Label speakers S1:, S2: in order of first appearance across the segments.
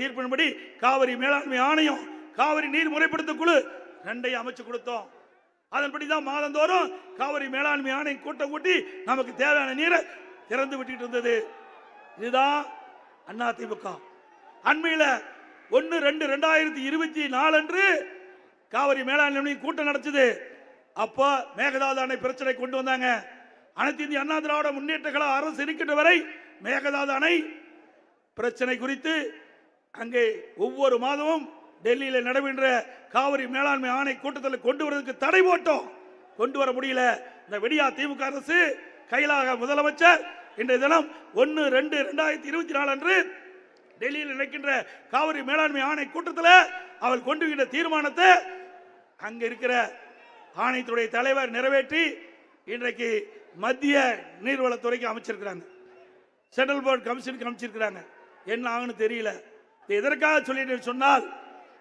S1: தீர்ப்பின்படி காவிரி மேலாண்மை ஆணையம் காவிரி நீர் முறைப்படுத்த குழு ரெண்டையும் அமைச்சு கொடுத்தோம். அதன்படி தான் மாதந்தோறும் காவிரி மேலாண்மை ஆணையம் கூட்டம் கூட்டி நமக்கு தேவையான நீரை திறந்து விட்டுட்டு இருந்தது. இதுதான் அண்ணா திமுக. அண்மையில் ஒன்று ரெண்டு ரெண்டாயிரத்தி இருபத்தி நாலு அன்று காவிரி மேலாண்மை கூட்டம் நடச்சது அப்போ மேகதாது அணை பிரச்சனை கொண்டு வந்தாங்க. அனைத்து இந்திய அண்ணா திராவிட முன்னேற்ற கழக அரசு இருக்கின்ற வரை மேகதாது அணை பிரச்சனை குறித்து அங்கே ஒவ்வொரு மாதமும் டெல்லியில் நடைபெற்ற காவிரி மேலாண்மை ஆணை கூட்டத்தில் கொண்டு வருவதற்கு தடை போட்டோம். கொண்டு வர முடியல. இந்த வெடியா திமுக அரசு கையிலாக முதலமைச்சர் இன்றைய தினம் ஒன்று ரெண்டு ரெண்டாயிரத்தி இருபத்தி நாலு அன்று டெல்லியில் நடக்கின்ற காவிரி மேலாண்மை ஆணை கூட்டத்தில் அவள் கொண்டு தீர்மானத்தை அங்கே இருக்கிற ஆணையத்துடைய தலைவர் நிறைவேற்றி இன்றைக்கு மத்திய நீர்வளத்துறைக்கு அமைச்சிருக்கிறாங்க. Central board கமிஷனுக்கு அமைச்சிருக்கிறாங்க. என்ன ஆகுன்னு தெரியல. எதற்காக சொல்லிட்டு சொன்னால்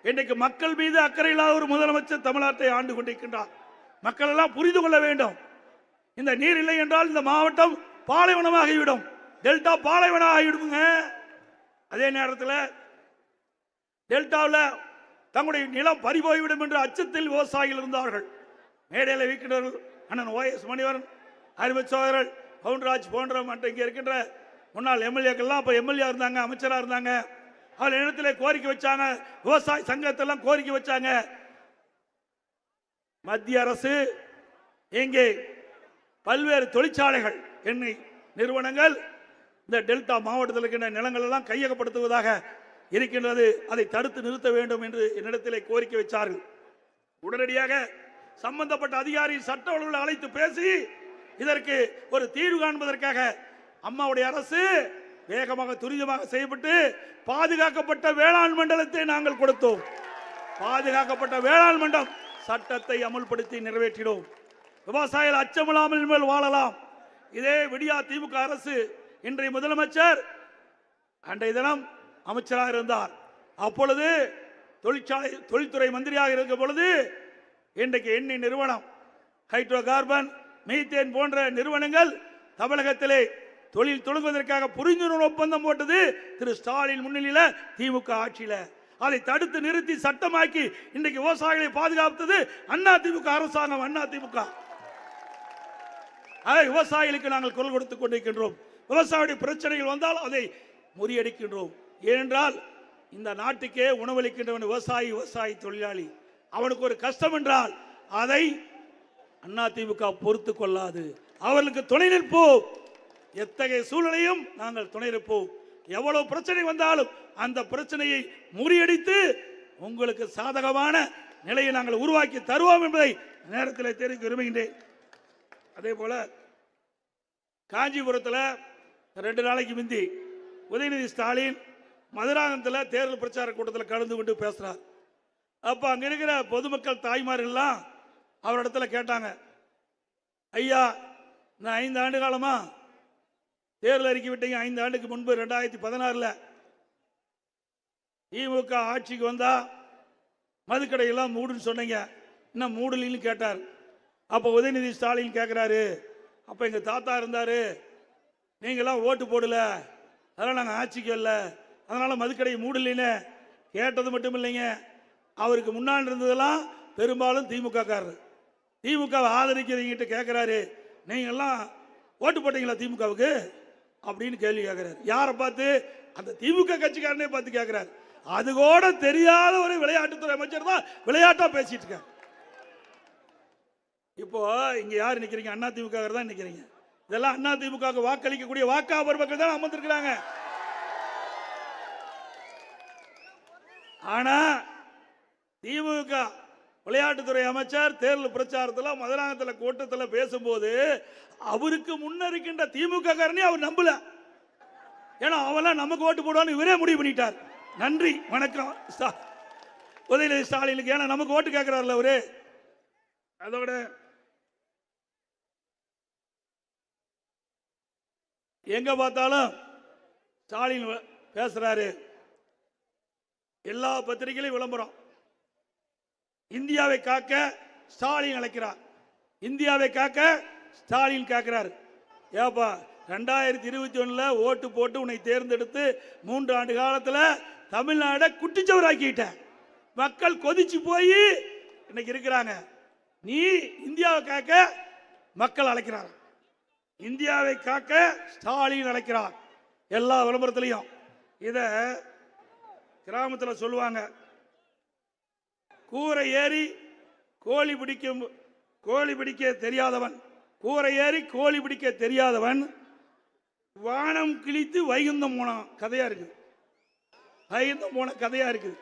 S1: இன்றைக்கு மக்கள் மீது அக்கறை இல்லாத ஒரு முதலமைச்சர் தமிழ்நாட்டை ஆண்டு கொண்டிருக்கின்றார். மக்கள் எல்லாம் புரிந்து கொள்ள வேண்டும். இந்த நீர் இல்லை என்றால் இந்த மாவட்டம் பாலைவனமாகிவிடும். டெல்டா பாலைவனம் ஆகிவிடுங்க அதே நேரத்தில் டெல்டாவில் தங்களுடைய நிலம் பறிபோய்விடும் என்ற அச்சத்தில் விவசாயிகள் இருந்தார்கள். மேடையில் வைக்கின்றவர்கள் அண்ணன் ஓ எஸ் மணிவரன் அறிவச்சோதரர் பவுன்ராஜ் போன்ற மற்ற இங்கே இருக்கின்ற முன்னாள் எம்எல்ஏக்கள்லாம் அப்போ எம்எல்ஏ இருந்தாங்க அமைச்சராக இருந்தாங்க. அவர் இடத்துல கோரிக்கை வச்சாங்க. விவசாய சங்கத்தெல்லாம் கோரிக்கை வச்சாங்க. மத்திய அரசு இங்கே பல்வேறு தொழிற்சாலைகள் எண்ணெய் நிறுவனங்கள் இந்த டெல்டா மாவட்டத்தில் இருக்கின்ற நிலங்கள் எல்லாம் கையகப்படுத்துவதாக இருக்கின்றது. அதை தடுத்து நிறுத்த வேண்டும் என்று என்னிடத்திலே கோரிக்கை வச்சார்கள். உடனடியாக சம்பந்தப்பட்ட அதிகாரி சட்ட ஒழுங்குகளை அழைத்து பேசி இதற்கு ஒரு தீர்வு காண்பதற்காக அம்மாவுடைய அரசு வேகமாக துரிதமாக செய்யப்பட்டு பாதுகாக்கப்பட்ட வேளாண் மண்டலத்தை நாங்கள் கொடுத்தோம். பாதுகாக்கப்பட்ட வேளாண் மண்டலம் சட்டத்தை அமுல்படுத்தி நிறைவேற்றினோம். விவசாயிகள் அச்சமில்லாமல் மேல் வாழலாம். இதே விடியா திமுக அரசு இன்றைய முதலமைச்சர் அன்றைய தினம் அமைச்சராக இருந்தார். அப்பொழுது தொழிற்சாலை தொழில்துறை மந்திரியாக இருக்கும் பொழுது இன்றைக்கு எண்ணெய் நிறுவனம் ஹைட்ரோ கார்பன் மீத்தேன் போன்ற நிறுவனங்கள் தமிழகத்திலே தொழில் தொடங்குவதற்காக புரிந்துணர்வு ஒப்பந்தம் போட்டது திரு ஸ்டாலின் முன்னிலையில் திமுக ஆட்சியில. அதை தடுத்து நிறுத்தி சட்டமாக்கி இன்றைக்கு விவசாயிகளை பாதுகாத்தது அண்ணா திமுக அரசாங்கம் அண்ணா திமுக. அதை விவசாயிகளுக்கு நாங்கள் குரல் கொடுத்துக் கொண்டிருக்கின்றோம். விவசாயியுடைய பிரச்சனைகள் வந்தால் அதை முறியடிக்கின்றோம். ஏனென்றால் இந்த நாட்டுக்கே உணவளிக்கின்றவன் விவசாயி விவசாயி தொழிலாளி. அவனுக்கு ஒரு கஷ்டம் என்றால் அதை அதிமுக பொறுத்து கொள்ளாது. அவர்களுக்கு துணை நிற்போம். எத்தகைய சூழ்நிலையும் நாங்கள் துணை இருப்போம். எவ்வளவு பிரச்சனை வந்தாலும் அந்த பிரச்சனையை முறியடித்து உங்களுக்கு சாதகமான நிலையை நாங்கள் உருவாக்கி தருவோம் என்பதை நேரத்தில் தெரிவிக்க விரும்புகின்றேன். அதே போல காஞ்சிபுரத்தில் ரெண்டு நாளைக்கு முந்தி உதயநிதி ஸ்டாலின் மதுராந்தகத்தில் தேர்தல் பிரச்சார கூட்டத்தில் கலந்து கொண்டு பேசுகிறார் அப்போ அங்கே இருக்கிற பொதுமக்கள் தாய்மார்கள்லாம் அவரிடத்துல கேட்டாங்க ஐயா நான் ஐந்து ஆண்டு காலமாக தேர்தல் அறிக்கை விட்டீங்க ஐந்து ஆண்டுக்கு முன்பு ரெண்டாயிரத்தி பதினாறில். திமுக ஆட்சிக்கு வந்தா மதுக்கடையெல்லாம் மூடுன்னு சொன்னீங்க. இன்னும் மூடலின்னு கேட்டார். அப்போ உதயநிதி ஸ்டாலின் கேட்குறாரு அப்போ எங்கள் தாத்தா இருந்தார். நீங்களாம் ஓட்டு போடல. அதெல்லாம் நாங்கள் ஆட்சிக்கு வரல. அதனால் மதுக்கடையை மூடலின்னு கேட்டது மட்டும் இல்லைங்க. அவருக்கு முன்னால் இருந்ததெல்லாம் பெரும்பாலும் திமுக காரர். திமுகவை ஆதரிக்கிறவங்கிட்ட கேட்குறாரு நீங்கள்லாம் ஓட்டு போட்டீங்களா திமுகவுக்கு அப்படின்னு கேள்வி கேட்குறாரு யாரை பார்த்து? அந்த திமுக கட்சிக்காரனே பார்த்து கேட்குறாரு அது கூட தெரியாத ஒரு விளையாட்டுத்துறை அமைச்சர் தான் விளையாட்டா பேசிட்டு இருக்கேன் இப்போ இங்க யார் நிக்கிறீங்க? அண்ணா திமுக தான் நிக்கிறீங்க. இதெல்லாம் அண்ணா திமுக வாக்களிக்கக்கூடிய வாக்காளர் மக்கள் தான் அமர்ந்திருக்கிறாங்க. ஆனா திமுக விளையாட்டுத்துறை அமைச்சர் தேர்தல் பிரச்சாரத்தில் மதுராங்கத்தில் கூட்டத்தில் பேசும்போது அவருக்கு முன்ன இருக்கின்ற திமுக காரனே அவர் நம்பல. ஏன்னா அவெல்லாம் நமக்கு ஓட்டு போடுவான்னு இவரே முடிவு பண்ணிட்டார். நன்றி வணக்கம். உதயநிதி ஸ்டாலினுக்கு. ஏன்னா நமக்கு ஓட்டு கேட்கிறார்ல அவரு. அதோட எங்க பார்த்தாலும் ஸ்டாலின் பேசுறாரு. எல்லா பத்திரிகையிலும் விளம்பரம். இந்தியாவை காக்க ஸ்டாலின் அழைக்கிறார். இந்தியாவை காக்க ஸ்டாலின் காக்கிறார். ஏப்பா ரெண்டாயிரத்தி இருபத்தி ஒண்ணுல ஓட்டு போட்டு உன்னை தேர்ந்தெடுத்து மூன்று ஆண்டு காலத்தில் தமிழ்நாடை குட்டிச்சவராக்கிட்ட மக்கள் கொதிச்சு போய் இன்னைக்கு இருக்கிறாங்க. நீ இந்தியாவை காக்க மக்கள் அழைக்கிறார் இந்தியாவை காக்க ஸ்டாலின் அழைக்கிறார். எல்லா விளம்பரத்திலையும். இத கிராமத்தில் சொல்லுவாங்க. கூரை ஏறி கோழி பிடிக்கும் கோழி பிடிக்க தெரியாதவன் கூரை ஏறி கோழி பிடிக்க தெரியாதவன் வானம் கிழித்து வைகுந்தம் போன கதையா இருக்குது. வைகுந்தம் போன கதையா இருக்குது.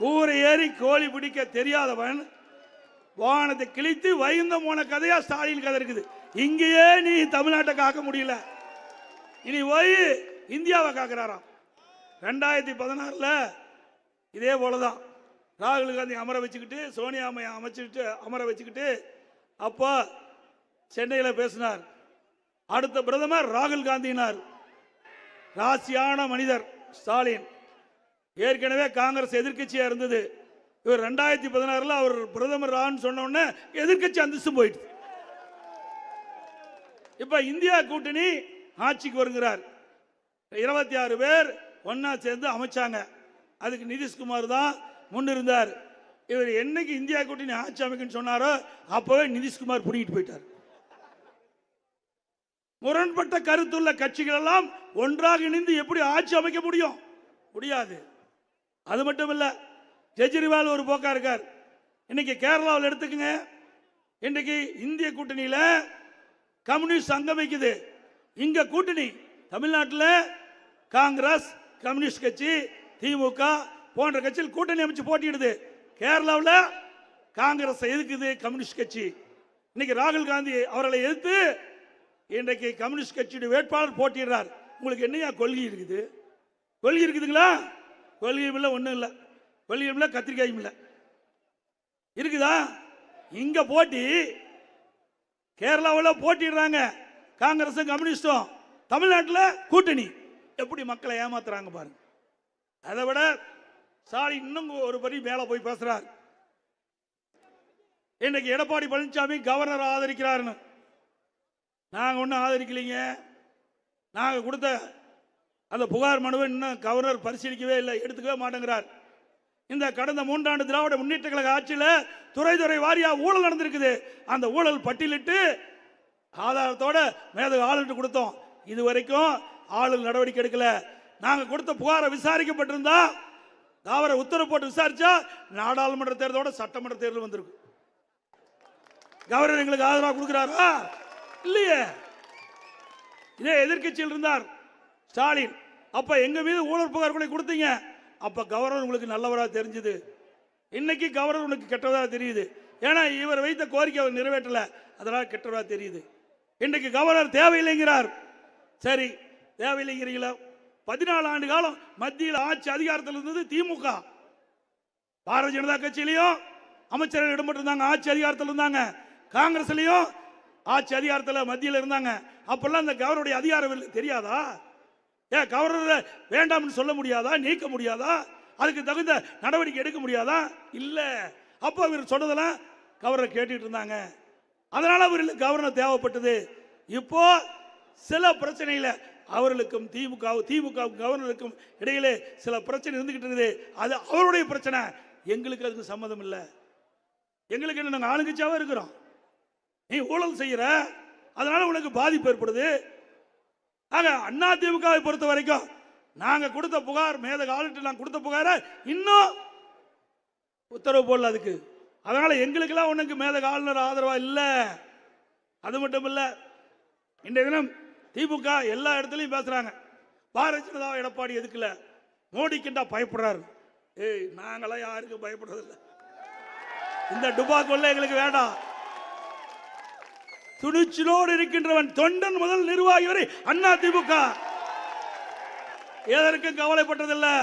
S1: கூரை ஏறி கோழி பிடிக்க தெரியாதவன் வானத்தை கிழித்து வைகுந்தம் போன கதையா ஸ்டாலின் கதை இருக்குது. இங்கேயே நீ தமிழ்நாட்டை காக்க முடியல. இனி போய் இந்தியாவை காக்குறாராம். ரெண்டாயிரத்தி பதினாறுல இதே போலதான். ராகுல் காந்தி அமர வச்சுக்கிட்டு சோனியா அம்மையை அமைச்சுக்கிட்டு அமர வச்சுக்கிட்டு அப்போ சென்னையில் பேசினார். அடுத்த பிரதமர் ராகுல் காந்தினார் ராசியான மனிதர் ஸ்டாலின். ஏற்கனவே காங்கிரஸ் எதிர்கட்சியாக இருந்தது. இவர் ரெண்டாயிரத்தி பதினாறில் அவர் பிரதமர் ஆன்னு சொன்ன உடனே எதிர்க்கட்சி அந்தஸ்து போயிட்டு இப்போ இந்தியா கூட்டணி ஆட்சிக்கு வருகிறார். இருபத்தி ஆறு பேர் ஒன்றா சேர்ந்து அமைச்சாங்க. அதுக்கு நிதிஷ்குமார் தான் முன்னிருந்தார். இவர் என்னைக்கு இந்தியா கூட்டணி ஆட்சி அமைக்குன்னு சொன்னாரோ அப்போவே நிதிஷ்குமார் பிடிக்கிட்டு போயிட்டார். முரண்பட்ட கருத்துள்ள கட்சிகள் எல்லாம் ஒன்றாக இணைந்து எப்படி ஆட்சி அமைக்க முடியும்? முடியாது. அது மட்டும் இல்லை கெஜ்ரிவால் ஒரு போக்கா இருக்கார். இன்னைக்கு கேரளாவில் எடுத்துக்கங்க. இன்னைக்கு இந்திய கூட்டணியில் கம்யூனிஸ்ட் அங்கமைக்குது இங்க கூட்டணி தமிழ்நாட்டில் காங்கிரஸ் கம்யூனிஸ்ட் கட்சி திமுக போன்ற கட்சியில் கூட்டணி அமைச்சு போட்டியிடுது. கேரளாவில் காங்கிரஸ் எதிர்க்குது கம்யூனிஸ்ட் கட்சி. இன்னைக்கு ராகுல் காந்தி அவர்களை எதிர்த்து இன்றைக்கு கம்யூனிஸ்ட் கட்சியுடைய வேட்பாளர் போட்டிடுறார் உங்களுக்கு என்னையா கொள்கை இருக்குது? கொள்கை இருக்குதுங்களா? கொள்கையும் இல்லை ஒன்றும் இல்லை. கொள்கையும் இல்லை கத்திரிக்காயும் இல்லை. இருக்குதா? இங்க போட்டி கேரளாவில் போட்டிடுறாங்க காங்கிரஸும் கம்யூனிஸ்டும். தமிழ்நாட்டில் கூட்டணி. எப்படி மக்களை ஏமாத்துறாங்க பாருங்க. அதை விட ஸ்டாலின் இன்னும் ஒரு படி மேலே போய் பேசுறார். இன்னைக்கு எடப்பாடி பழனிசாமி கவர்னர் ஆதரிக்கிறாருன்னு. நாங்கள் ஒன்றும் ஆதரிக்கலைங்க. நாங்கள் கொடுத்த அந்த புகார் மனுவை இன்னும் கவர்னர் பரிசீலிக்கவே இல்லை எடுத்துக்கவே மாட்டேங்கிறார். இந்த கடந்த மூன்றாண்டு திராவிட முன்னேற்ற கழக ஆட்சியில் துறை துறை வாரியா ஊழல் நடந்திருக்குது. அந்த ஊழல் பட்டியலிட்டு ஆதாரத்தோட மேதகு ஆளுநர் கொடுத்தோம். இது வரைக்கும் ஆளுநர் நடவடிக்கை எடுக்கல. நாங்க கொடுத்த புகாரை விசாரிக்கப்பட்டிருந்தா அவரை உத்தரவு போட்டு விசாரிச்சா நாடாளுமன்ற தேர்தலோட சட்டமன்ற தேர்தல் வந்திருக்கும் கவர்னர் எங்களுக்கு ஆதரவாக கொடுக்கிறாரா? இல்லையே. இதே எதிர்க்கட்சியில் இருந்தார் ஸ்டாலின். அப்ப எங்க மீது ஊழல் புகார் கூட கொடுத்தீங்க. அப்ப கவர்னர் உங்களுக்கு நல்லவராக தெரிஞ்சது. இன்னைக்கு கவர்னர் உங்களுக்கு கெட்டவராக தெரியுது. ஏன்னா இவர் வைத்த கோரிக்கை அவர் நிறைவேற்றல. அதனால கெட்டவராக தெரியுது. இன்னைக்கு கவர்னர் தேவையில்லைங்கிறார். சரி தேவையில்லைங்கிறீங்களா? பதினாலு ஆண்டு காலம் மத்தியில் ஆட்சி அதிகாரத்தில் இருந்தது திமுக. பாரதிய ஜனதா கட்சியிலையும் அமைச்சர்கள் இடம்பெற்றிருந்தாங்க ஆட்சி அதிகாரத்தில் இருந்தாங்க. காங்கிரஸ்லையும் ஆட்சி அதிகாரத்தில் மத்தியில் இருந்தாங்க. அப்பெல்லாம் இந்த கவர்னருடைய அதிகாரம் தெரியாதா? ஏன் கவர்னர் வேண்டாம்னு சொல்ல முடியாதா? நீக்க முடியாதா? அதுக்கு தகுந்த நடவடிக்கை எடுக்க முடியாதா? இல்லை. அப்போ இவர் சொன்னதெல்லாம் கவர்னர் கேட்டுட்டு இருந்தாங்க. அதனால அவர்களுக்கு கவர்னர் தேவைப்பட்டது. இப்போ சில பிரச்சனைகளை அவர்களுக்கும் திமுக திமுக கவர்னருக்கும் இடையிலே சில பிரச்சனை இருந்துகிட்டு இருக்குது. அது அவருடைய பிரச்சனை. எங்களுக்கு அதுக்கு சம்மதம் இல்லை. எங்களுக்கு என்ன நாங்கள் ஆளுங்கட்சியாவே இருக்கிறோம். நீ ஊழல் செய்கிற அதனால உனக்கு பாதிப்பு ஏற்படுது. ஆக அண்ணா திமுகவை பொறுத்த வரைக்கும் நாங்கள் கொடுத்த புகார் மேத ஆளுட்டு நான் கொடுத்த புகாரை இன்னும் உத்தரவு போடல அதுக்கு. அதனால எங்களுக்கெல்லாம் உனக்கு மேத காலனர் ஆதரவா இல்லை. அது மட்டும் இல்லை இன்றைய தினம் திமுக எல்லா இடத்துலையும் பேசுறாங்க. பாரதிய ஜனதா எடப்பாடி எதுக்குல? மோடிக்குண்டா பயப்படுறாரு. ஏய் நாங்களாம் யாருக்கும் பயப்படுறதில்லை. இந்த டுபாக்குள்ள எங்களுக்கு வேண்டாம். துணிச்சலோடு இருக்கின்றவன் தொண்டன் முதல் நிர்வாகி வரை அண்ணா திமுக. எதற்கும் கவலைப்பட்டதில்லை.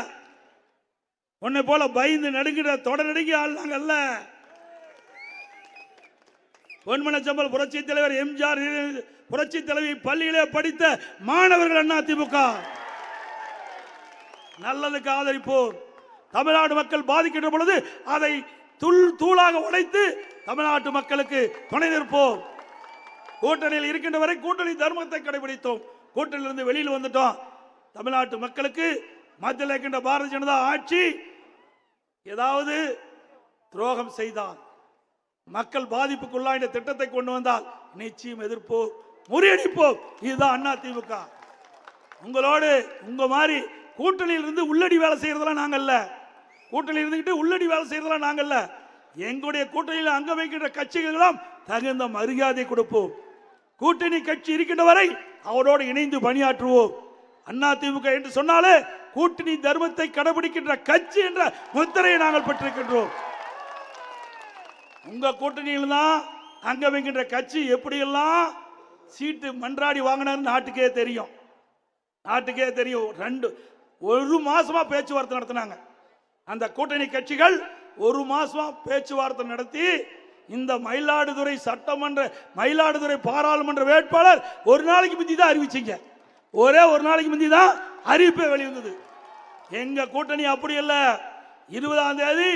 S1: உன்னை போல பயந்து நடுங்கிற தொடர் நடுங்கி ஆள் நாங்கள்ல பொன்மனச்சம்பல் புரட்சி தலைவர் எம்ஜிஆர் புரட்சி தலைவி பள்ளியிலே படித்த மாணவர்கள் அண்ணா திமுக. நல்லதுக்கு ஆதரிப்போம் தமிழ்நாடு மக்கள் பாதிக்கின்ற பொழுது அதை துள் தூளாக உடைத்து தமிழ்நாட்டு மக்களுக்கு துணை நிற்போம். கூட்டணியில் இருக்கின்ற வரை கூட்டணி தர்மத்தை கடைபிடித்தோம். கூட்டணியிலிருந்து வெளியில் வந்துட்டோம். தமிழ்நாட்டு மக்களுக்கு மத்தியில் இருக்கின்ற பாரதிய ஜனதா ஆட்சி ஏதாவது துரோகம் செய்தான் மக்கள் பாதிப்புக்குள்ளா இந்த திட்டத்தை கொண்டு வந்தால் நிச்சயம் எதிர்ப்போம் முறியடிப்போம். இதுதான் அண்ணா திமுக. உங்களோடு உங்க மாதிரி கூட்டணியில் இருந்து உள்ளடி வேலை செய்யறதெல்லாம் நாங்கல்ல கூட்டணியில் இருந்துகிட்டு உள்ளடி வேலை செய்யறதெல்லாம் நாங்கல்ல எங்களுடைய கூட்டணியில் அங்க வைக்கின்ற கட்சிகளெல்லாம் தகுந்த மரியாதை கொடுப்போம். கூட்டணி கட்சி இருக்கின்ற வரை அவரோடு இணைந்து பணியாற்றுவோம். அண்ணா திமுக என்று சொன்னாலே கூட்டணி தர்மத்தை கடைபிடிக்கின்ற கட்சி என்ற முத்திரையை நாங்கள் பெற்றிருக்கின்றோம். உங்க கூட்டணியில் தான் அங்க வைக்கின்ற கட்சி எப்படியெல்லாம் சீட்டு மன்றாடி வாங்கினார் நாட்டுக்கே தெரியும். நாட்டுக்கே தெரியும். ரெண்டு ஒரு மாசமா பேச்சுவார்த்தை நடத்தினாங்க. அந்த கூட்டணி கட்சிகள் ஒரு மாசமா பேச்சுவார்த்தை நடத்தி இந்த மயிலாடுதுறை சட்டமன்ற மயிலாடுதுறை பாராளுமன்ற வேட்பாளர் ஒரு நாளைக்கு முந்தி தான் அறிவிச்சிங்க. ஒரே ஒரு நாளைக்கு முந்தி தான் அறிவிப்பே வெளிவந்தது. எங்க கூட்டணி அப்படி இல்லை. இருபதாம் தேதி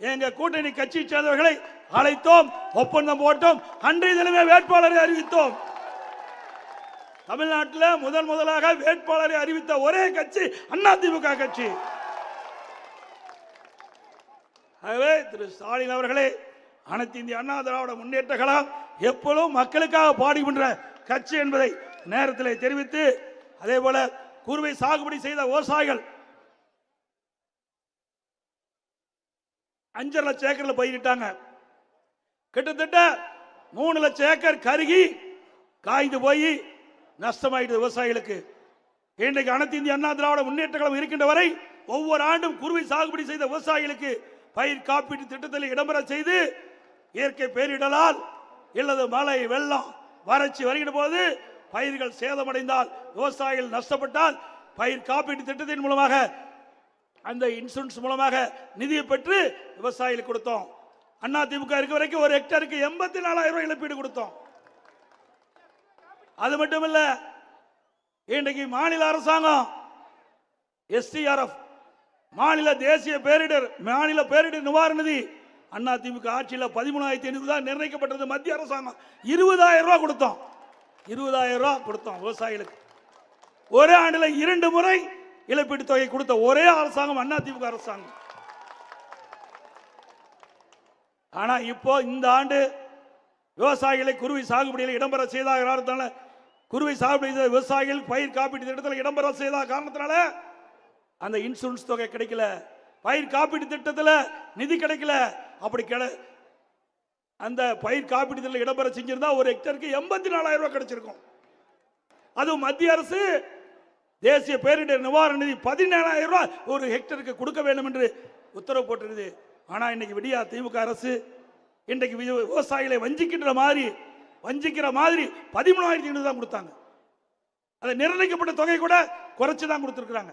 S1: எங்க கூட்டணி கட்சியை சேர்ந்தவர்களை அழைத்தோம் ஒப்பந்தம் போட்டோம் அன்றைய தினமே வேட்பாளரை அறிவித்தோம். தமிழ்நாட்டில் முதன் முதலாக வேட்பாளரை அறிவித்த ஒரே கட்சி அதிமுக கட்சி. ஆகவே திரு ஸ்டாலின் அவர்களே அனைத்து இந்திய அண்ணா திராவிட முன்னேற்ற கழகம் எப்பொழுதும் மக்களுக்காக பாடுகின்ற கட்சி என்பதை நேரத்தில் தெரிவித்து அதே போல குறுவை சாகுபடி செய்த விவசாயிகள் அஞ்சரை லட்சம் ஏக்கர்ல பயிரிட்டாங்க. கிட்டத்தட்ட மூணு லட்சம் ஏக்கர் கருகி காய்ந்து போய் நஷ்டமாயிடுது விவசாயிகளுக்கு. இன்றைக்கு அனைத்து இந்திய அண்ணா திராவிட முன்னேற்ற கழகம் இருக்கின்ற வரை ஒவ்வொரு ஆண்டும் குருவை சாகுபடி செய்த விவசாயிகளுக்கு பயிர் காப்பீட்டு திட்டத்தில் இடம்பெற செய்து இயற்கை பேரிடலால் இல்லது மழை வெள்ளம் வறட்சி வருகின்ற போது பயிர்கள் சேதமடைந்தால் விவசாயிகள் நஷ்டப்பட்டால் பயிர் காப்பீட்டு திட்டத்தின் மூலமாக அந்த இன்சூரன்ஸ் மூலமாக நிதியை பெற்று விவசாயிகளுக்கு கொடுத்தோம். அண்ணா திமுக இருக்க வரைக்கும் ஒரு ஹெக்டருக்கு எண்பத்தி நாலாயிரம் ரூபாய் இழப்பீடு கொடுத்தோம். அது மட்டும் இல்ல இன்றைக்கு மாநில அரசாங்கம் எஸ்டிஆர்எஃப் மாநில தேசிய பேரிடர் மாநில பேரிடர் நிவாரண நிதி அண்ணா திமுக ஆட்சியில் பதிமூணாயிரத்தி ஐநூறு தான் நிர்ணயிக்கப்பட்டது மத்திய அரசாங்கம். இருபதாயிரம் ரூபாய் கொடுத்தோம். இருபதாயிரம் ரூபாய் கொடுத்தோம் விவசாயிகளுக்கு. ஒரே ஆண்டில் இரண்டு முறை இழப்பீட்டு தொகை கொடுத்த ஒரே அரசாங்கம் அண்ணா திமுக அரசாங்கம். ஆனா இப்போ இந்த ஆண்டு விவசாயிகளை குருவி சாகுபடியில் இடம்பெற செய்தாக காரணத்தினால குருவி சாகுபடி செய்த விவசாயிகள் பயிர் காப்பீட்டு திட்டத்தில் இடம்பெற செய்த காரணத்தினால அந்த இன்சூரன்ஸ் தொகை கிடைக்கல. பயிர் காப்பீட்டு திட்டத்தில் நிதி கிடைக்கல. அப்படி கிடை அந்த பயிர் காப்பீட்டு திட்டத்தில் இடம்பெற செஞ்சிருந்தா ஒரு ஹெக்டருக்கு எண்பத்தி நாலாயிரம் ரூபாய் கிடைச்சிருக்கும். அதுவும் மத்திய அரசு தேசிய பேரிடர் நிவாரண நிதி பதினேழாயிரம் ரூபாய் ஒரு ஹெக்டருக்கு கொடுக்க வேண்டும் என்று உத்தரவு போட்டிருக்குது. ஆனால் இன்னைக்கு விடியா திமுக அரசு இன்றைக்கு விவசாயிகளை வஞ்சிக்கின்ற மாதிரி வஞ்சிக்கிற மாதிரி பதிமூணாயிரத்தி ஐநூறு தான் கொடுத்தாங்க. அதை நிர்ணயிக்கப்பட்ட தொகை கூட குறைச்சி தான் கொடுத்துருக்குறாங்க.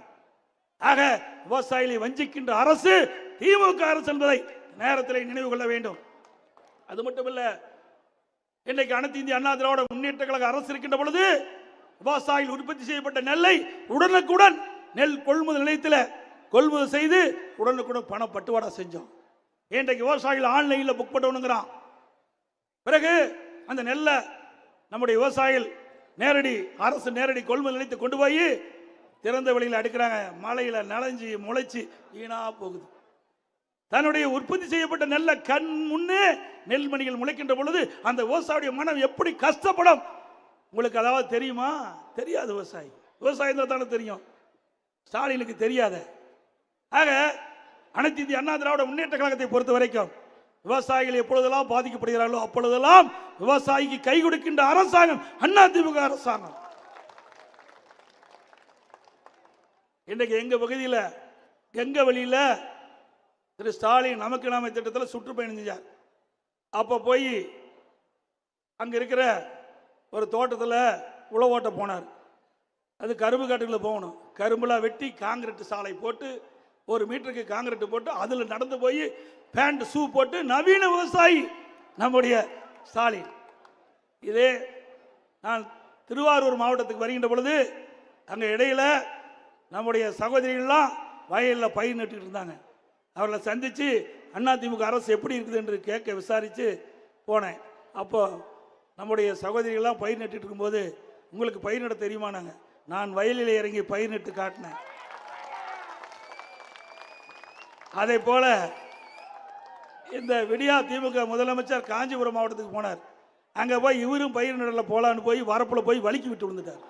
S1: ஆக விவசாயிகளை வஞ்சிக்கின்ற அரசு திமுக அரசு என்பதை நேரத்தில் நினைவு கொள்ள வேண்டும். அது மட்டும் இல்லை இன்னைக்கு அனைத்து இந்திய அண்ணா திராவிட முன்னேற்ற கழக அரசு இருக்கின்ற பொழுது விவசாயிகள் உற்பத்தி செய்யப்பட்ட நெல்லை உடனுக்குடன் நெல் கொள்முதல் நிலையத்தில் கொள்முதல் செய்து உடனுக்குடன் பண பட்டுவாடா செஞ்சோம். இன்றைக்கு விவசாயிகள் ஆன்லைனில் புக் பண்ணணுங்கிறான். பிறகு அந்த நெல்லை நம்முடைய விவசாயிகள் நேரடி அரசு நேரடி கொள்முதல் நிலையத்தை கொண்டு போய் திறந்த வெளியில் அடுக்கிறாங்க. மலையில் நனைஞ்சு முளைச்சி வீணா போகுது. தன்னுடைய உற்பத்தி செய்யப்பட்ட நெல்லை கண் முன்னே நெல்மணிகள் முளைக்கின்ற பொழுது அந்த விவசாயியுடைய மனம் எப்படி கஷ்டப்படும்? உங்களுக்கு அதாவது தெரியுமா? தெரியாது விவசாயி. விவசாயம் தான் தானே தெரியும். ஸ்டாலினுக்கு தெரியாத. ஆக அனைத்து இந்திய அண்ணா திராவிட முன்னேற்ற கழகத்தை பொறுத்த வரைக்கும் விவசாயிகள் எப்பொழுதெல்லாம் பாதிக்கப்படுகிறார்களோ அப்பொழுதெல்லாம் விவசாயிக்கு கை கொடுக்கின்ற அரசாங்கம் அண்ணா திமுக அரசாங்கம். இன்றைக்கு எங்க பகுதியில் எங்க வழியில திரு ஸ்டாலின் நமக்கு நாம திட்டத்தில் சுற்றுப்பயணம் செஞ்சார். அப்போ போய் அங்க இருக்கிற ஒரு தோட்டத்தில் உழவோட்ட போனார். அது கரும்பு காட்டுக்குள்ள போகணும். கரும்புலாம் வெட்டி காங்கிரீட் சாலை போட்டு ஒரு மீட்டருக்கு காங்கிரீட் போட்டு அதில் நடந்து போய் பேண்ட் ஷூ போட்டு நவீன விவசாயி நம்முடைய ஸ்டாலின். இதே நான் திருவாரூர் மாவட்டத்துக்கு வருகின்ற பொழுது அங்கே இடையில் நம்முடைய சகோதரிகள்லாம் வயலில் பயிர் நட்டுக்கிட்டு இருந்தாங்க. அவர்களை சந்தித்து அதிமுக அரசு எப்படி இருக்குது என்று கேட்க விசாரித்து போனேன். அப்போது நம்முடைய சகோதரிகள்லாம் பயிர் நட்டுட்டு இருக்கும்போது உங்களுக்கு பயிர் நட தெரியுமா நாங்கள் நான் வயலில் இறங்கி பயிர் நட்டு காட்டினேன். அதே போல இந்த விடியா திமுக முதலமைச்சர் காஞ்சிபுரம் மாவட்டத்துக்கு போனார். அங்கே போய் இவரும் பயிர் நடல போகலான்னு போய் வரப்பில் போய் வலிக்கு விட்டு விழுந்துட்டார்.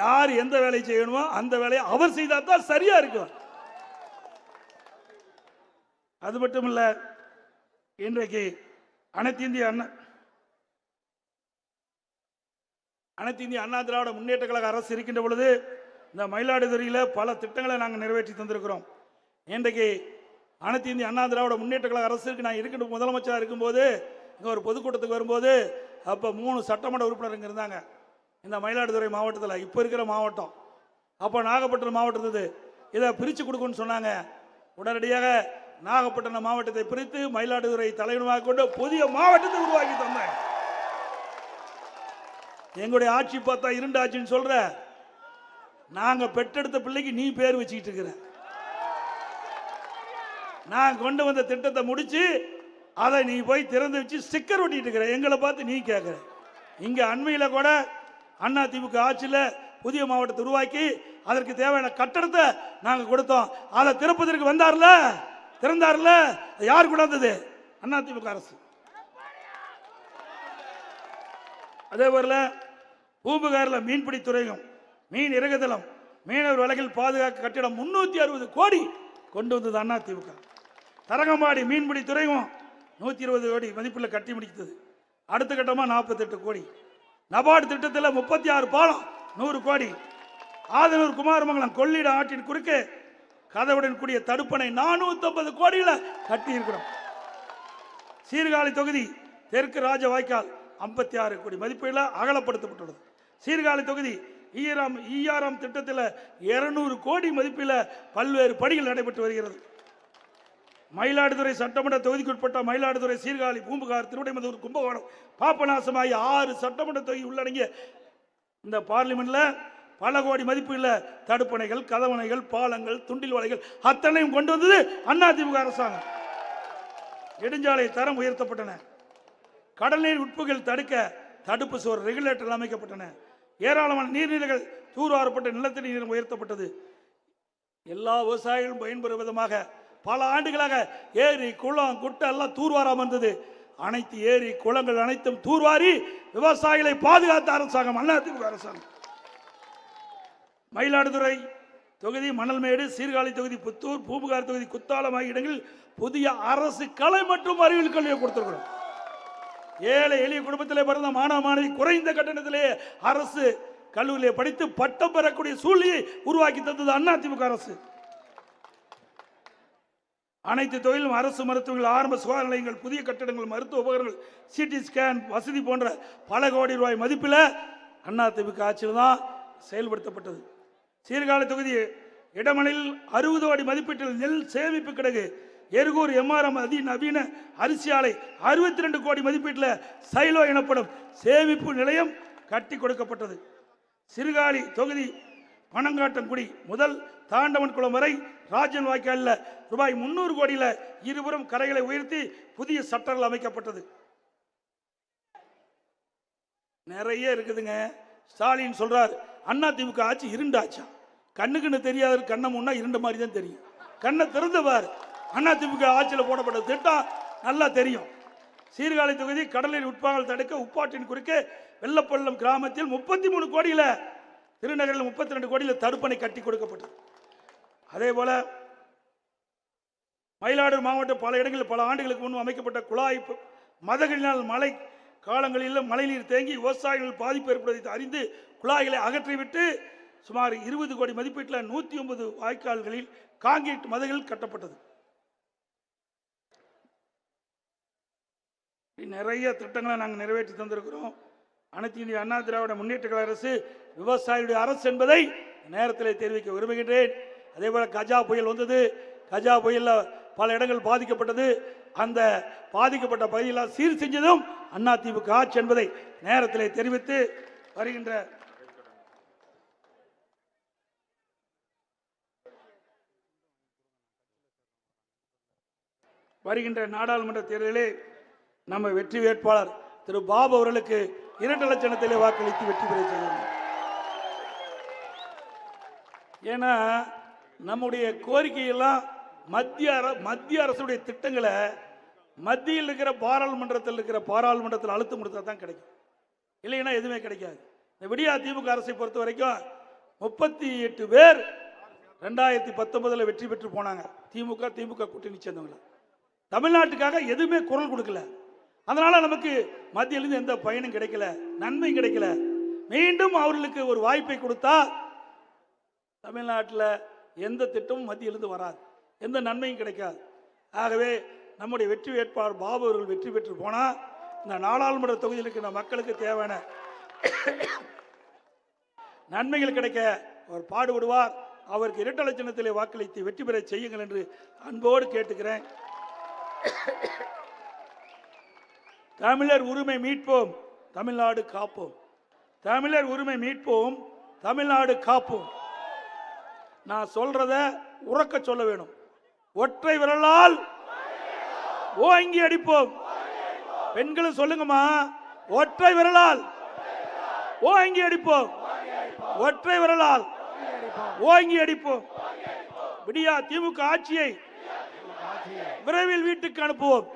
S1: யார் எந்த வேலையை செய்யணுமோ அந்த வேலையை அவர் செய்தால் தான் சரியாக இருக்கும். அது மட்டும் இல்லை இன்றைக்கு அனைத்து இந்திய அண்ணா அனைத்து இந்திய அண்ணா திராவிட முன்னேற்ற கழக அரசு இருக்கின்ற பொழுது இந்த மயிலாடுதுறையில் பல திட்டங்களை நாங்கள் நிறைவேற்றி தந்திருக்கிறோம். இன்றைக்கு அனைத்து இந்திய அண்ணா திராவிட முன்னேற்ற கழக அரசுக்கு நான் இருக்கின்ற முதலமைச்சராக இருக்கும்போது இங்கே ஒரு பொதுக்கூட்டத்துக்கு வரும்போது அப்போ மூணு சட்டமன்ற உறுப்பினர் இங்கே இருந்தாங்க. இந்த மயிலாடுதுறை மாவட்டத்தில் இப்போ இருக்கிற மாவட்டம். அப்போ நாகப்பட்டினம் மாவட்டத்து இதை பிரித்து கொடுக்குன்னு சொன்னாங்க. உடனடியாக நாகப்பட்டினம் மாவட்டத்தை பிரித்து மயிலாடுதுறை தலைவனமாக கொண்டு புதிய மாவட்டத்தை உருவாக்கி தந்தேன். எங்களுடைய ஆட்சி பார்த்தா இருண்ட ஆட்சின்னு சொல்ற நாங்க பெற்றெடுத்த பிள்ளைக்கு நீ பேர் வச்சுக்கிட்டு இருக்கிற. நான் கொண்டு வந்த திட்டத்தை முடிச்சு அதை நீ போய் திறந்து வச்சு ஸ்டிக்கர் ஒட்டிட்டு இருக்கிற. எங்களை பார்த்து நீ கேட்குற இங்க அண்மையில கூட அண்ணா திமுக ஆட்சியில் புதிய மாவட்டத்தை உருவாக்கி அதற்கு தேவையான கட்டடத்தை நாங்கள் கொடுத்தோம். அதை திறப்பதற்கு வந்தார்ல? திறந்தார்ல? யார் கொண்டாந்தது அண்ணா திமுக அரசு. அதே போல பூம்புகாரில் மீன்பிடி துறையும் மீன் இறகுதளம் மீனவர் வழக்கில் பாதுகாக்க கட்டிடம் முன்னூற்றி அறுபது கோடி கொண்டு வந்தது அண்ணா திமுக. தரங்கம்பாடி மீன்பிடி துறையும் நூற்றி இருபது கோடி மதிப்பில் கட்டி முடித்தது. அடுத்த கட்டமாக நாற்பத்தெட்டு கோடி. நபார்டு திட்டத்தில் முப்பத்தி ஆறு பாலம் நூறு கோடி. ஆதனூர் குமாரமங்கலம் கொள்ளிட ஆற்றின் குறுக்கே கதவுடன் கூடிய தடுப்பணை நானூத்தி கோடியில கட்டி இருக்கிறோம் சீர்காழி தொகுதி தெற்கு ராஜ வாய்க்கால் ஐம்பத்தி ஆறு கோடி மதிப்பீடுல அகலப்படுத்தப்பட்டுள்ளது. சீர்காழி தொகுதி ஈராம் ஈஆர்எம் திட்டத்தில் இருநூறு கோடி மதிப்பில் பல்வேறு பணிகள் நடைபெற்று வருகிறது. மயிலாடுதுறை சட்டமன்ற தொகுதிக்குட்பட்ட மயிலாடுதுறை சீர்காழி பூம்புகார் திருவிடைமதூர் கும்பகோணம் பாப்பநாசம் ஆகிய ஆறு சட்டமன்ற தொகுதி உள்ளடங்கிய இந்த பார்லிமெண்ட்டில் பல கோடி மதிப்புள்ள தடுப்பணைகள் கதவணைகள் பாலங்கள் துண்டில் வலைகள் அத்தனையும் கொண்டு வந்தது அதிமுக அரசாங்கம். நெடுஞ்சாலை தரம் உயர்த்தப்பட்டன. கடல் நீர் உட்புகள் தடுக்க தடுப்பு சுவர் ரெகுலேட்டர்கள் அமைக்கப்பட்டன. ஏராளமான நீர்நிலைகள் தூர்வாரப்பட்ட நிலத்தடி நீர் உயர்த்தப்பட்டது. எல்லா விவசாயிகளும் பயன்பெறும் விதமாக பல ஆண்டுகளாக ஏரி குளம் குட்டை எல்லாம் தூர்வாராம இருந்தது. அனைத்து ஏரி குளங்கள் அனைத்தும் தூர்வாரி விவசாயிகளை பாதுகாத்த அரசாங்கம் அதிமுக அரசாங்கம். மயிலாடுதுறை தொகுதி மணல்மேடு சீர்காழி தொகுதி புத்தூர் பூம்புகார் தொகுதி குத்தாலம் ஆகிய இடங்களில் புதிய அரசு கலை மற்றும் அறிவியல் கல்வியை கொடுத்துருக்கிறோம். ஏழை எளிய குடும்பத்திலே பிறந்த மாணவ மாணவி குறைந்த கட்டணத்திலே அரசு கல்லூரியிலே படித்து பட்டம் பெறக்கூடிய சூழ்நிலையை உருவாக்கி தந்தது அதிமுக அரசு. அனைத்து தொழிலும் அரசு மருத்துவங்கள் ஆரம்ப சுகாதார நிலையங்கள் புதிய கட்டடங்கள் மருத்துவ உபகரணங்கள் சிடி ஸ்கேன் வசதி போன்ற பல கோடி ரூபாய் மதிப்பில் அதிமுக ஆட்சியில் தான் செயல்படுத்தப்பட்டது. சீர்காழி தொகுதி இடமணில் அறுபது கோடி மதிப்பீட்டில் நெல் சேமிப்பு கிடங்கு. எருகூர் எம்ஆர்எம் அதி நவீன அரிசி ஆலை அறுபத்தி ரெண்டு கோடி மதிப்பீட்டில் சைலோ எனப்படும் சேமிப்பு நிலையம் கட்டி கொடுக்கப்பட்டது. சிறுகாலி தொகுதி பனங்காட்டங்குடி முதல் தாண்டவன் குளம் வரை ராஜன் வாய்க்காலில் ரூபாய் முன்னூறு கோடியில் இருபுறம் கரைகளை உயர்த்தி புதிய சட்டங்கள் அமைக்கப்பட்டது. நிறைய இருக்குதுங்க. ஸ்டாலின் சொல்றார் அண்ணா திமுக ஆட்சி இருண்டாச்சா? கண்ணுக்குன்னு தெரியாத கண்ணை முன்னா இருண்ட மாதிரி தான் தெரியும். கண்ணை திறந்தவார் அண்ணா திமுக ஆட்சியில் போடப்பட்ட திட்டம் நல்லா தெரியும். சீர்காழி தொகுதி கடலில் உட்பாங்கல் தடுக்க உப்பாட்டின் குறுக்கே வெள்ளப்பள்ளம் கிராமத்தில் முப்பத்தி மூணு கோடியில் திருநகரில் முப்பத்தி ரெண்டு கோடியில் தடுப்பணை கட்டி கொடுக்கப்பட்டது. அதே போல மயிலாடுதுறை மாவட்டம் பல இடங்களில் பல ஆண்டுகளுக்கு முன்பு அமைக்கப்பட்ட குழாய் மதகளினால் மழை காலங்களில் மழைநீர் தேங்கி விவசாயிகள் பாதிப்பு ஏற்படுவதை அறிந்து குழாய்களை அகற்றிவிட்டு சுமார் இருபது கோடி மதிப்பீட்டில் நூற்றி ஒன்பது வாய்க்கால்களில் காங்கிரீட் மதகள் கட்டப்பட்டது. நிறைய திட்டங்களை நாங்கள் நிறைவேற்றி தந்திருக்கிறோம். அனைத்து இந்திய அண்ணா திராவிட முன்னேற்ற கழக அரசு விவசாயியுடைய அரசு என்பதை நேரத்தில் தெரிவிக்க விரும்புகின்றேன். அதே போல கஜா புயல் வந்தது. கஜா புயலில் பல இடங்கள் பாதிக்கப்பட்டது. அந்த பாதிக்கப்பட்ட பகுதியெல்லாம் சீர் செஞ்சதும் அண்ணா திமுக ஆட்சி என்பதை நேரத்தில் தெரிவித்து வருகின்ற வருகின்ற நாடாளுமன்ற தேர்தலிலே நம்ம வெற்றி வேட்பாளர் திரு பாபு அவர்களுக்கு இரண்டு லட்சணத்திலே வாக்களித்து வெற்றி பெற செய்யணும் ஏன்னா நம்முடைய கோரிக்கையெல்லாம் மத்திய அர மத்திய அரசுடைய திட்டங்களை மத்தியில் இருக்கிற பாராளுமன்றத்தில் இருக்கிற பாராளுமன்றத்தில் அழுத்தம் கொடுத்தா தான் கிடைக்கும். இல்லைன்னா எதுவுமே கிடைக்காது. இந்த விடியா திமுக அரசை பொறுத்த வரைக்கும் முப்பத்தி எட்டு பேர் ரெண்டாயிரத்தி பத்தொன்பதில் வெற்றி பெற்று போனாங்க. திமுக திமுக கூட்டணி சேர்ந்தவங்களை தமிழ்நாட்டுக்காக எதுவுமே குரல் கொடுக்கல. அதனால நமக்கு மத்தியிலிருந்து எந்த பயனும் கிடைக்கல நன்மையும் கிடைக்கல. மீண்டும் அவர்களுக்கு ஒரு வாய்ப்பை கொடுத்தா தமிழ்நாட்டில் எந்த திட்டமும் மத்தியிலிருந்து வராது. எந்த நன்மையும் கிடைக்காது. ஆகவே நம்முடைய வெற்றி வேட்பாளர் பாபு அவர்கள் வெற்றி பெற்று போனால் இந்த நாடாளுமன்ற தொகுதியில் இருக்கிற மக்களுக்கு தேவையான நன்மைகள் கிடைக்க அவர் பாடுபடுவார். அவருக்கு இரட்டலை சின்னத்திலே வாக்களித்து வெற்றி பெற செய்யுங்கள் என்று அன்போடு கேட்டுக்கிறேன். தமிழர் உரிமை மீட்போம் தமிழ்நாடு காப்போம். தமிழர் உரிமை மீட்போம் தமிழ்நாடு காப்போம். நான் சொல்றத உறக்க சொல்ல வேணும். ஒற்றை விரலால் ஓங்கி அடிப்போம். பெண்களும் சொல்லுங்கம்மா ஒற்றை விரலால் ஓங்கி அடிப்போம். ஒற்றை விரலால் ஓங்கி அடிப்போம். விடியா திமுக ஆட்சியை விரைவில் வீட்டுக்கு அனுப்புவோம்.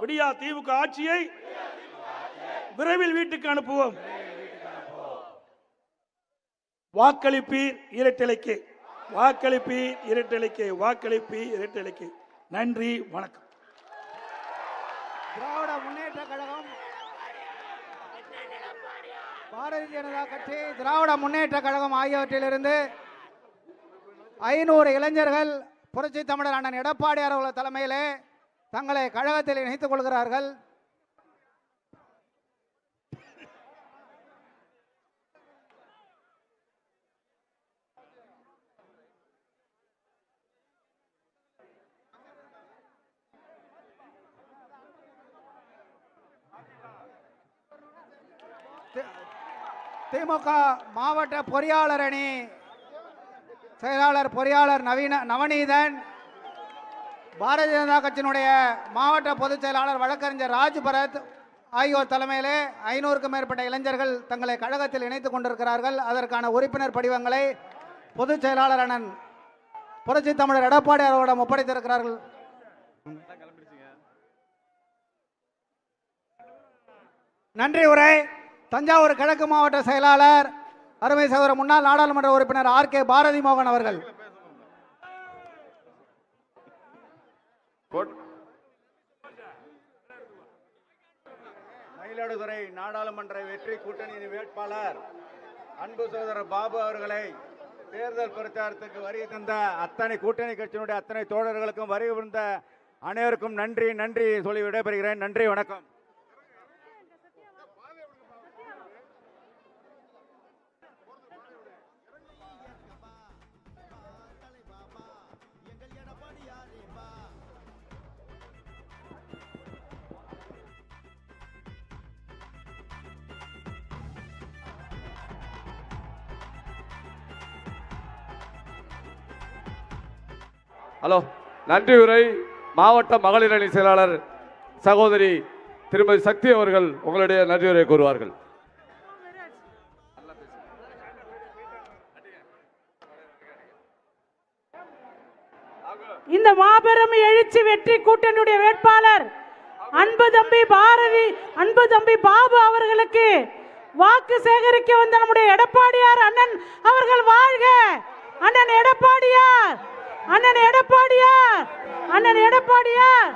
S1: விடியா திமுக ஆட்சியை விரைவில் வீட்டுக்கு அனுப்புவோம். வாக்களிப்பீர் இரட்டலைக்கு. வாக்களிப்பீர் இரட்டலைக்கு. வாக்களிப்பீர் இரட்டலைக்கு. நன்றி வணக்கம்.
S2: திராவிட முன்னேற்ற கழகம் பாரதிய ஜனதா கட்சி திராவிட முன்னேற்ற கழகம் ஆகியவற்றிலிருந்து ஐநூறு இளைஞர்கள் புரட்சி தமிழர் அண்ணன் எடப்பாடியார் அவர்கள் தலைமையிலே தங்களை கழகத்தில் இணைத்துக் கொள்கிறார்கள். திமுக மாவட்ட பொறியாளர் அணி செயலாளர் பொறியாளர் நவீன நவநீதன் பாரதிய ஜனதா கட்சியினுடைய மாவட்ட பொதுச் செயலாளர் வழக்கறிஞர் ராஜ்பரத் ஆகியோர் தலைமையிலே ஐநூறுக்கும் மேற்பட்ட இளைஞர்கள் தங்களை கழகத்தில் இணைத்துக் கொண்டிருக்கிறார்கள். அதற்கான உறுப்பினர் படிவங்களை பொதுச் செயலாளர் அண்ணன் புரட்சி தமிழர் எடப்பாடி அவர்களிடம் ஒப்படைத்திருக்கிறார்கள். நன்றி உரை. தஞ்சாவூர் கிழக்கு மாவட்ட செயலாளர் அருமை சகோதரர் முன்னாள் நாடாளுமன்ற உறுப்பினர் ஆர் கே பாரதி மோகன் அவர்கள்.
S3: கோட்- மயிலாடுதுறை நாடாளுமன்ற வெற்றி கூட்டணியின் வேட்பாளர் அன்பு சகோதரர் பாபு அவர்களை தேர்தல் பிரச்சாரத்துக்கு வருகை தந்த அத்தனை கூட்டணி கட்சியினுடைய அத்தனை தோழர்களுக்கும் வருகை புரிந்த அனைவருக்கும் நன்றி நன்றி சொல்லி விடைபெறுகிறேன். நன்றி வணக்கம்.
S4: ஹலோ நன்றி உரை மாவட்ட மகளிர் அணி செயலாளர் சகோதரி திருமதி சக்தி அவர்கள் உங்களுடைய நன்றியுரை கூறுவார்கள்.
S5: இந்த மாபெரும் எழுச்சி வெற்றி கூட்டணியுடைய வேட்பாளர் அன்பு தம்பி பாரதி அன்பு தம்பி பாபு அவர்களுக்கு வாக்கு சேகரிக்க வந்த நம்முடைய எடப்பாடியார் அண்ணன் அவர்கள் வாழ்க. அண்ணன் எடப்பாடியார். அண்ணன் எடப்பாடியார் அண்ணன் எடப்பாடியார்